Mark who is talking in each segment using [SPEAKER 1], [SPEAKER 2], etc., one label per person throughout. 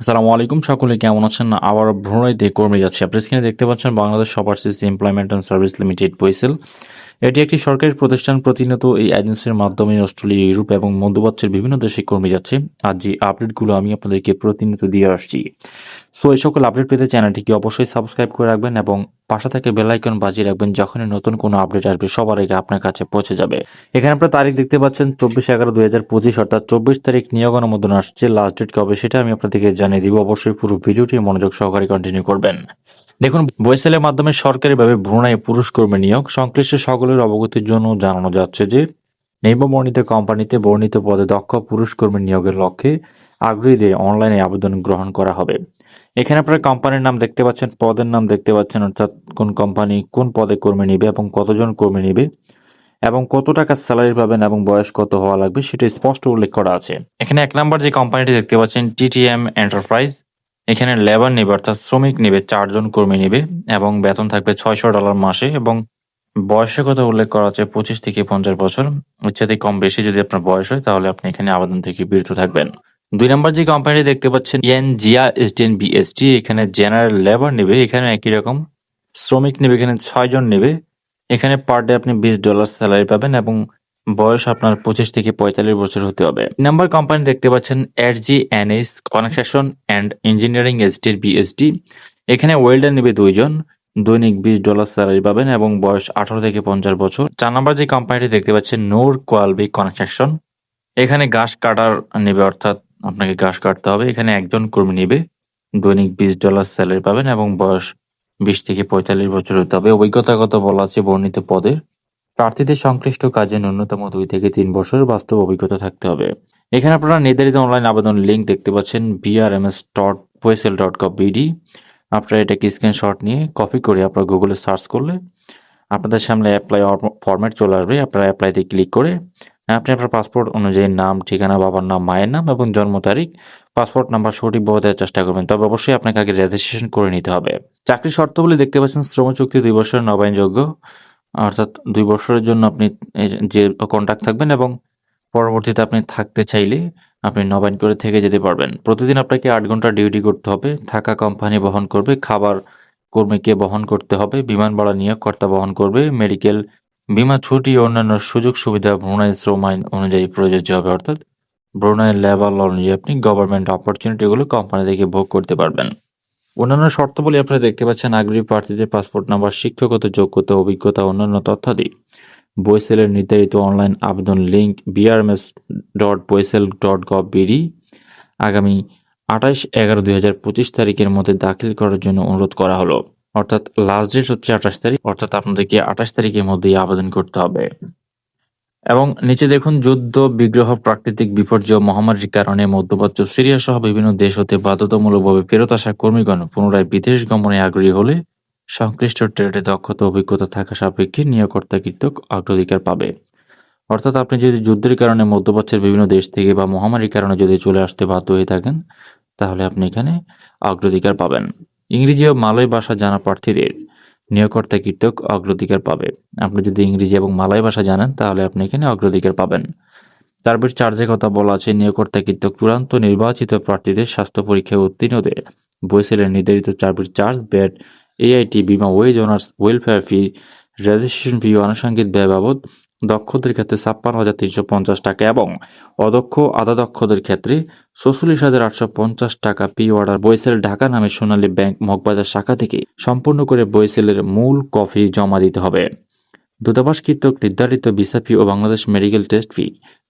[SPEAKER 1] আসসালামু আলাইকুম, সকলে কেমন আছেন? আবার ভ্রমণাইতে কর্মে যাচ্ছি। আপনি স্ক্রিনে দেখতে পাচ্ছেন Bangladesh overseas employment and service limited BOESL এটি একটি সরকারি প্রতিষ্ঠান, প্রতিনিয়ত এই এজেন্সির মাধ্যমে অস্ট্রেলিয়া, ইউরোপ এবং মধ্যপ্রাচ্যের বিভিন্ন দেশে কর্মী যাচ্ছে। আর যে আপডেটগুলো আমি আপনাদেরকে প্রতিনিয়ত দিয়ে আসছি। সো এই সকল আপডেট পেতে চ্যানেলটিকে অবশ্যই সাবস্ক্রাইব করে রাখবেন এবং পাশে থেকে বেল আইকন বাজিয়ে রাখবেন যখনই নতুন কোনো আপডেট আসবে, সবার আগে আপনার কাছে পৌঁছে যাবে। এখানে আপনার তারিখ দেখতে পাচ্ছেন, চব্বিশ এগারো দুই হাজার পঁচিশ, অর্থাৎ চব্বিশ তারিখ নিয়োগ অনুমোদন আসছে লাস্ট ডেট কবে সেটা আমি আপনাদেরকে জানিয়ে দিব। অবশ্যই পুরো ভিডিওটি মনোযোগ সহকারে কন্টিনিউ করবেন। দেখুন বয়েসেলের মাধ্যমে সরকারিভাবে ভ্রূণায় পুরুষ কর্মী নিয়োগ, সংশ্লিষ্ট সকলের অবগতির জন্য জানানো যাচ্ছে যে, নিম্নবর্ণিত কোম্পানিতে বর্ণিত পদে দক্ষ পুরুষ কর্মী নিয়োগের লক্ষ্যে আগ্রহীদের অনলাইনে আবেদন গ্রহণ করা হবে। এখানে আপনারা কোম্পানির নাম দেখতে পাচ্ছেন, পদের নাম দেখতে পাচ্ছেন, অর্থাৎ কোন কোম্পানি কোন পদে কর্মী নিবে এবং কতজন কর্মী নিবে এবং কত টাকা স্যালারি পাবেন এবং বয়স কত হওয়া লাগবে সেটা স্পষ্ট উল্লেখ করা আছে। এখানে এক নাম্বার যে কোম্পানিটি দেখতে পাচ্ছেন টিটিএম এন্টারপ্রাইজ এখানে লেবার নেবে, অর্থাৎ শ্রমিক নেবে, চারজন কর্মী নেবে এবং বেতন থাকবে ছয়শো ডলার মাসে এবং বয়সের কথা উল্লেখ করা আছে পঁচিশ থেকে পঞ্চাশ বছর। ইত্যাদি কম বেশি যদি আপনার বয়স হয়, তাহলে আপনি এখানে আবেদন থেকে বিরত থাকবেন। দুই নম্বর যে কোম্পানিটি দেখতে পাচ্ছেন এন জিয়া এসডিএন বিএসটি এখানে জেনারেল লেবার নেবে, এখানে একই রকম। শ্রমিক নেবে, এখানে ছয়জন নেবে। এখানে পার ডে আপনি বিশ ডলার স্যালারি পাবেন এবং বয়স আপনার পঁচিশ থেকে পঁয়তাল্লিশ বছর হতে হবে। নাম্বার কোম্পানি দেখতে পাচ্ছেন এর G N S construction and engineering এসটির BSD এখানে ওয়েল্ডার নেবে দুইজন দৈনিক বিশ ডলার স্যালারি পাবেন এবং বয়স আঠারো থেকে পঞ্চাশ বছর। চার নম্বর যে কোম্পানিটি দেখতে পাচ্ছেন নূর কোয়ালবি কনস্ট্রাকশন এখানে ঘাস কাটার নেবে, অর্থাৎ আপনাকে ঘাস কাটতে হবে। এখানে একজন কর্মী নেবে। দৈনিক বিশ ডলার স্যালারি পাবেন এবং বয়স বিশ থেকে পঁয়তাল্লিশ বছর হতে হবে। অভিজ্ঞতাগত বলা আছে বর্ণিত পদের। প্রার্থীদের সংশ্লিষ্ট কাজে ন্যূনতম দুই থেকে তিন বছরের বাস্তব অভিজ্ঞতা থাকতে হবে। এখানে আপনারা নির্ধারিত অনলাইন আবেদন লিঙ্ক দেখতে পাচ্ছেন। BRMS dot BOESL dot com BD আপনারা এটাকে স্ক্রিনশট নিয়ে কপি করে আপনারা গুগলে সার্চ করলে আপনাদের সামনে অ্যাপ্লাই ফরম্যাট চলে আসবে। আপনারা অ্যাপ্লাইতে ক্লিক করে আপনি আপনার পাসপোর্ট অনুযায়ী নাম, ঠিকানা, বাবার নাম, মায়ের নাম এবং জন্ম তারিখ, পাসপোর্ট নাম্বার সঠিকভাবে দেওয়ার চেষ্টা করবেন। তবে অবশ্যই আপনাকে আগে রেজিস্ট্রেশন করে নিতে হবে। চাকরির শর্তগুলি দেখতে পাচ্ছেন, শ্রম চুক্তি দুই বছরের নবায়নযোগ্য, অর্থাৎ দুই বছরের জন্য আপনি যে কন্ট্রাক্ট থাকবেন এবং পরবর্তীতে আপনি থাকতে চাইলে আপনি নবায়ন করে থেকে যেতে পারবেন। প্রতিদিন আপনাকে আট ঘণ্টা ডিউটি করতে হবে। থাকা কোম্পানি বহন করবে, খাবার কর্মীকে বহন করতে হবে, বিমান ভাড়া নিয়োগকর্তা বহন করবে মেডিকেল বিমা ছুটি ও অন্যান্য সুযোগ সুবিধা ব্রুনাই শ্রম আইন অনুযায়ী প্রযোজ্য হবে, অর্থাৎ ব্রুনাই লেবার ল অনুযায়ী আপনি গভর্নমেন্ট অপরচুনিটিগুলো কোম্পানি থেকে ভোগ করতে পারবেন। অন্যান্য শর্তাবলী আপনারা দেখতে পাচ্ছেন, আগ্রহী প্রার্থীদের পাসপোর্ট নাম্বার শিক্ষাগত যোগ্যতা, অভিজ্ঞতা, অন্যান্য তথ্যাদি। বইসেলের নির্ধারিত অনলাইন আবেদন link BRMS dot BOESL dot gov BD আগামী আঠাশ এগারো দুই হাজার পঁচিশ তারিখের মধ্যে দাখিল করার জন্য অনুরোধ করা হলো। অর্থাৎ লাস্ট ডেট হচ্ছে আঠাশ তারিখ, অর্থাৎ আপনাদেরকে আঠাশ তারিখের মধ্যেই আবেদন করতে হবে। এবং নিচে দেখুন, যুদ্ধ, বিগ্রহ, প্রাকৃতিক বিপর্যয়, মহামারীর কারণে মধ্যপ্রাচ্য সিরিয়া সহ বিভিন্ন দেশ হতে বাধ্যতামূলকভাবে ফেরত আসা কর্মীগণ পুনরায় বিদেশ গমনে আগ্রহী হলে সংশ্লিষ্ট ট্রেডে দক্ষতা, অভিজ্ঞতা থাকা সাপেক্ষে নিয়োগকর্তা কৃতক অগ্রাধিকার পাবে। অর্থাৎ আপনি যদি যুদ্ধের কারণে মধ্যপ্রাচ্যের বিভিন্ন দেশ থেকে বা মহামারীর কারণে যদি চলে আসতে বাধ্য হয়ে থাকেন, তাহলে আপনি এখানে অগ্রাধিকার পাবেন। ইংরেজি ও মালয় ভাষা জানা প্রার্থীদের নিয়োগকর্তা কীর্তক অগ্রাধিকার পাবে। আপনি যদি ইংরেজি এবং মালয় ভাষা জানেন, তাহলে আপনি এখানে অগ্রাধিকার পাবেন। তারপর চার্জের কথা বলা আছে, নিয়োগকর্তা কীর্তক চূড়ান্ত নির্বাচিত প্রার্থীদের স্বাস্থ্য পরীক্ষায় উত্তীর্ণদের বইসেলের নির্ধারিত চার্জের চার্জ বেড এআইটি, বিমা, wage earners, welfare fee, registration fee, আনুষঙ্গিক ব্যয় বাবদ দক্ষদের ক্ষেত্রে ছাপ্পান্ন হাজার তিনশো পঞ্চাশ টাকা এবং অদক্ষ আধা দক্ষদের ক্ষেত্রে ছচল্লিশ হাজার আটশো পঞ্চাশ টাকা পি অর্ডার বইসেল ঢাকা নামে সোনালী ব্যাংক মগবাজার শাখা থেকে সম্পূর্ণ করে বইসেলের মূল কফি জমা দিতে হবে। দূতাবাস কৃতক নির্ধারিত ভিসা ফি ও বাংলাদেশ মেডিকেল টেস্ট ফি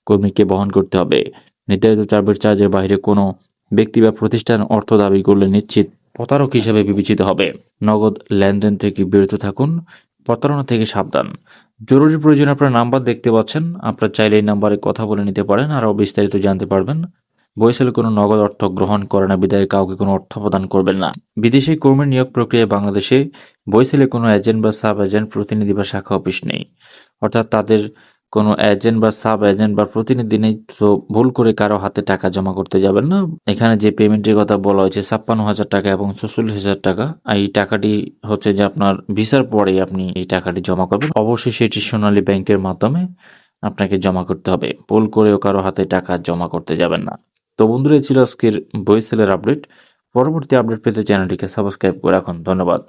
[SPEAKER 1] কর্মীকে বহন করতে হবে। নির্ধারিত চার্জের চার্জের বাইরে কোনো ব্যক্তি বা প্রতিষ্ঠান অর্থ দাবি করলে নিশ্চিত প্রতারক হিসেবে বিবেচিত হবে। নগদ লেনদেন থেকে বিরত থাকুন। প্রতারণা থেকে সাবধান। জরুরি প্রয়োজনে আপনার নাম্বার দেখতে পাচ্ছেন। আপনার চাইলে এই নাম্বারে কথা বলে নিতে পারেন, আরও বিস্তারিত জানতে পারবেন। বৈশালে কোনো নগদ অর্থ গ্রহণ করে না, বিদায় কাউকে কোনো অর্থ প্রদান করবেন না। বিদেশি কর্মী নিয়োগ প্রক্রিয়ায় বাংলাদেশে বৈশালে কোনো এজেন্ট বা সাব এজেন্ট প্রতিনিধি বা শাখা অফিস নেই। অর্থাৎ তাদের কোনো এজেন্ট বা সাব এজেন্ট বা প্রতিনিধি নেই তো ভুল করে কারও হাতে টাকা জমা করতে যাবেন না। এখানে যে পেমেন্টের কথা বলা হয়েছে, ছাপ্পান্ন হাজার টাকা এবং চল্লিশ হাজার টাকা। এই টাকাটি হচ্ছে যে আপনার ভিসার পরে আপনি এই টাকাটি জমা করবেন। অবশ্যই সেটি সোনালী ব্যাংকের মাধ্যমে আপনাকে জমা করতে হবে। ভুল করেও কারও হাতে টাকা জমা করতে যাবেন না। তো বন্ধুরা ছিল আজকের বইসেলের আপডেট। পরবর্তী আপডেট পেতে চ্যানেলটিকে সাবস্ক্রাইব করে রাখুন। ধন্যবাদ।